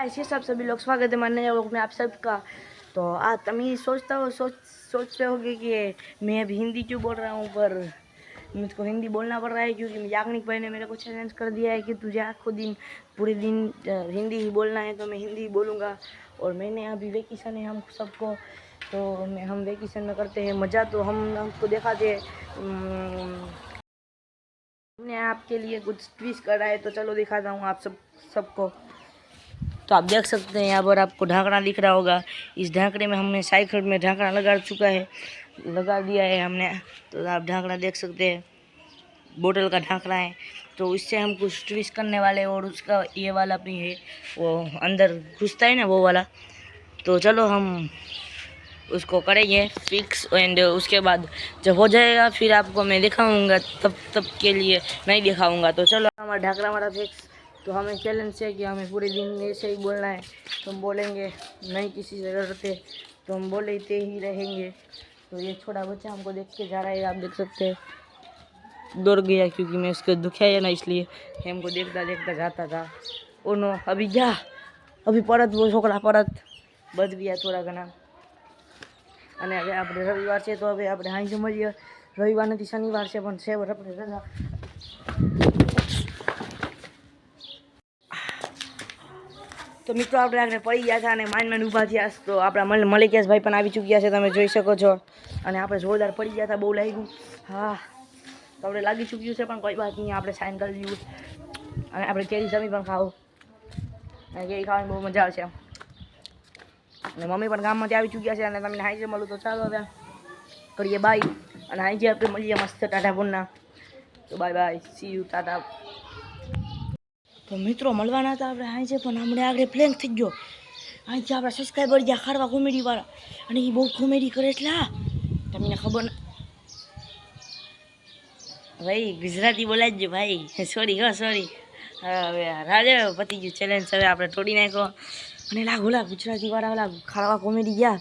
ऐसे सब सभी लोग स्वागत है नए लोग में आप सबका। तो आज तुम ये सोचता हो, सोच सोच रहे होगे कि मैं अभी हिंदी क्यों बोल रहा हूँ पर मुझको हिंदी बोलना पड़ रहा है क्योंकि याग्निक भाई ने मेरे को चैलेंज कर दिया है कि तुझे आखो दिन, पूरे दिन हिंदी ही बोलना है तो मैं हिंदी ही बोलूँगा। और मैंने अभी वेकेशन है हम सबको तो हम वेकेशन में करते हैं मज़ा तो हम हमको दिखाते हैं हमने आपके लिए कुछ ट्विस्ट करा है तो चलो दिखाता हूँ आप सब, सबको। तो आप देख सकते हैं यहाँ पर आपको ढाकना दिख रहा होगा। इस ढाकने में हमने साइकिल में ढाकना लगा चुका है, लगा दिया है हमने। तो आप ढाकना देख सकते हैं, बोतल का ढाकना है। तो इससे हम कुछ ट्विस्ट करने वाले और उसका ये वाला भी है, वो अंदर घुसता है ना वो वाला। तो चलो हम उसको करेंगे फिक्स एंड उसके बाद जब हो जाएगा फिर आपको मैं दिखाऊँगा तब तब के लिए नहीं दिखाऊँगा। तो चलो हमारा ढाकना हमारा फिक्स तो हमें चैलेंज है कि हमें पूरे दिन ऐसे ही बोलना है तो हम बोलेंगे नहीं किसी से डरते तो हम बोलते ही रहेंगे तो ये छोटा बच्चा हमको देख के जा रहा है आप देख सकते हैं दौड़ गया क्योंकि मैं उसको दुखाया ना इसलिए ये हमको देखता देखता जाता था ओ नो अभी जा अभी परत वो छोकरा परत બચ ગયા થોડા ઘણા અને હવે આપણે રવિવાર છે તો હવે આપણે હાઈ મળીએ રવિવાર નથી શનિવાર છે પણ છે આપણે રજા તો મિત્રો, આપણે આગળ પડી ગયા હતા અને માઇન્ડ માઇન્ડ ઊભા થયા. તો આપણા મલ મલિકેશભાઈ પણ આવી ચૂક્યા છે, તમે જોઈ શકો છો. અને આપણે જોરદાર પડી ગયા હતા, બહુ લાગ્યું. હા, તો આપણે લાગી ચૂક્યું છે, પણ કોઈ વાત નહીં, આપણે સાઇન કરી દીધું. અને આપણે કેરી જમી પણ ખાવું અને કેરી ખાવાની બહુ મજા આવશે અને મમ્મી પણ ગામમાંથી આવી ચૂક્યા છે, અને તમને હાઈજે મળું તો ચાલો હવે. કરીએ બાય અને હાઈજે આપણે મળીએ મસ્ત ટાટા પૂરના તો bye bye see you tata. તો મિત્રો, મળવાના હતા આપણે આજે પણ હમણાં આગળ પ્લેન થઈ ગયો. અહીંથી આપણા સબસ્ક્રાઈબર ગયા ખાડવા કોમેડીવાળા. અને એ બહુ કોમેડી કરે એટલે હા, તમને ખબર ભાઈ, ગુજરાતી બોલાવજો ભાઈ. સોરી હો સોરી હવે રાજે પતી ગયું ચેલેન્જ હવે આપણે તોડી નાખ્યો. અને લાગ ઓલા ગુજરાતીવાળા ઓલા ખાડવા કોમેડી ગયા.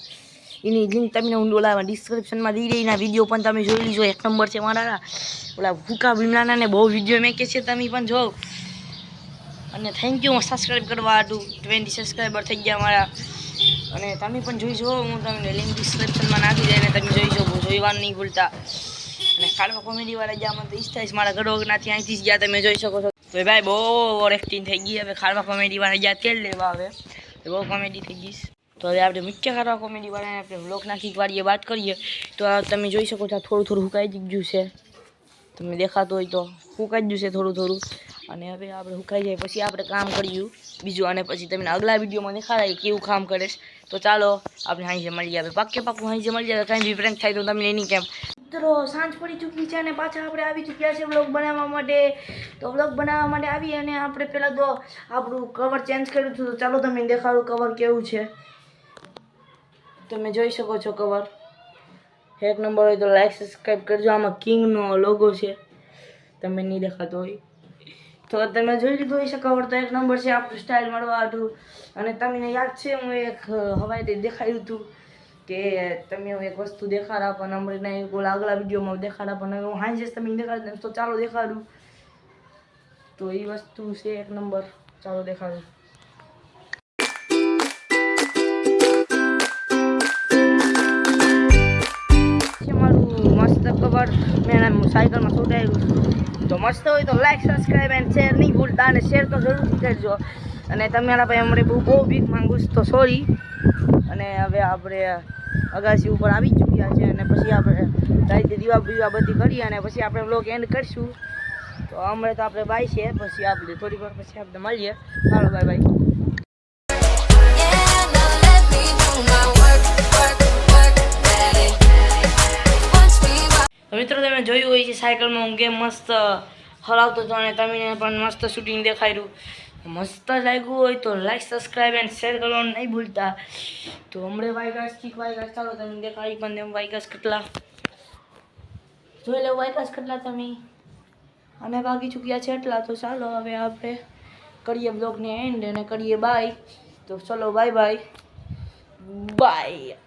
એની લિંક તમને હું ઓલા ડિસ્ક્રિપ્શનમાં દઈ રહી એના વીડિયો પણ તમે જોઈ લીજો. એક નંબર છે મારા. ઓલા ભૂકા ભીમલાના ને બહુ વીડિયો મેં કે છે તમે પણ જો. અને થેન્ક યુ સબસ્ક્રાઈબ કરવા હતું ટ્વેન્ટી સબસ્ક્રાઈબર થઈ ગયા મારા. અને તમે પણ જોઈ જો હું તમને લિંક ડિસ્ક્રિપ્શનમાં નાખી દઈ અને તમે જોઈ શકો, જોઈવાનું નહીં ભૂલતા. અને ખાડવા કોમેડીવાળા ગયા મને તો ઈચ્છા મારા ઘડોગનાથી અહીંથી જ ગયા, તમે જોઈ શકો છો. તો ભાઈ બહુ ઓવર એક્ટિંગ થઈ ગઈ, હવે ખાડવા કોમેડીવાળા ગયા તેલ લેવા હવે? બહુ કોમેડી થઈ ગઈ. તો હવે આપણે મુખ્ય ખાડવા કોમેડીવાળાને આપણે બ્લોક નાખી વાળીએ વાત કરીએ. તો તમે જોઈ શકો છો થોડું થોડું હુકાઈ ગયું છે. તમને દેખાતું હોય તો સુકાઈ જ ગયું છે થોડું થોડું. અને હવે આપણે સુકાઈ જાય પછી આપણે કામ કર્યું બીજું અને પછી તમને અગલા વિડીયોમાં દેખાડાય કેવું કામ કરે તો ચાલો આપણે હાંજે મળી જાય પાકે પાકું હાંજે મળી જાય કાંઈ બી પ્રેન્ક થાય તો તમને એની કેમ. મિત્રો, સાંજ પડી ચૂકી છે અને પાછા આપણે આવી ચૂક્યા છે વ્લોગ બનાવવા માટે. તો વ્લોગ બનાવવા માટે આવી અને આપણે પહેલાં તો આપણું કવર ચેન્જ કર્યું હતું. તો ચાલો તમને દેખાડું કવર કેવું છે. તમે જોઈ શકો છો કવર એક નંબર હોય તો લાઈક સબસ્ક્રાઈબ કરજો. આમાં કિંગનો લોગો છે. તમે નહીં દેખાતો હોય. તો તમે જોઈ લીધું હોય કવર તો એક નંબર છે આપણું સ્ટાઇલ મળવા હતું. અને તમને યાદ છે, હું એક હવાઈથી દેખાડ્યું હતું કે તમે હું એક વસ્તુ દેખાડા પણ હમણાં એક બોલ આગલા વિડીયોમાં દેખાડા પણ હું હાઈ તમે દેખાડ તો ચાલો દેખાડું. તો એ વસ્તુ છે એક નંબર ચાલો દેખાડું. મસ્ત મેં એના સાયકલમાં સુધાર્યું તો મસ્ત હોય તો લાઈક સબસ્ક્રાઈબ એન્ડ શેર નહીં ભૂલતા અને શેર તો જરૂરથી કરજો. અને તમારા ભાઈ અમારે બહુ બહુ ભીખ માંગુ છું, તો સોરી અને હવે આપણે અગાસી ઉપર આવી ચૂક્યા છે અને પછી આપણે રાતે દીવા બીવા બધી કરી અને પછી આપણે બ્લોગ એન્ડ કરીશું. તો હમણાં તો આપણે બાય છે, પછી આપણે થોડીક વાર પછી આપણે મળીએ. ચાલો બાય બાય તમે જોયું હોય છે, સાયકલમાં હું કેમ મસ્ત હલાવતો હતો અને તમને પણ મસ્ત શૂટિંગ દેખાડ્યું. મસ્ત લાગ્યું હોય તો લાઈક સબસ્ક્રાઈબ એન્ડ શેર કરવાનું નહીં ભૂલતા. તો હમણાં વાયગાસ ઠીક વાયગાસ ચાલો તમે દેખાડી પણ તેમ વાયગાસ કેટલા. જોઈ લો વાયગાસ કેટલા તમે. અને ભાગી ચૂક્યા છે એટલા, તો ચાલો હવે આપણે કરીએ બ્લોગને એન્ડ અને કરીએ બાય તો ચલો બાય બાય બાય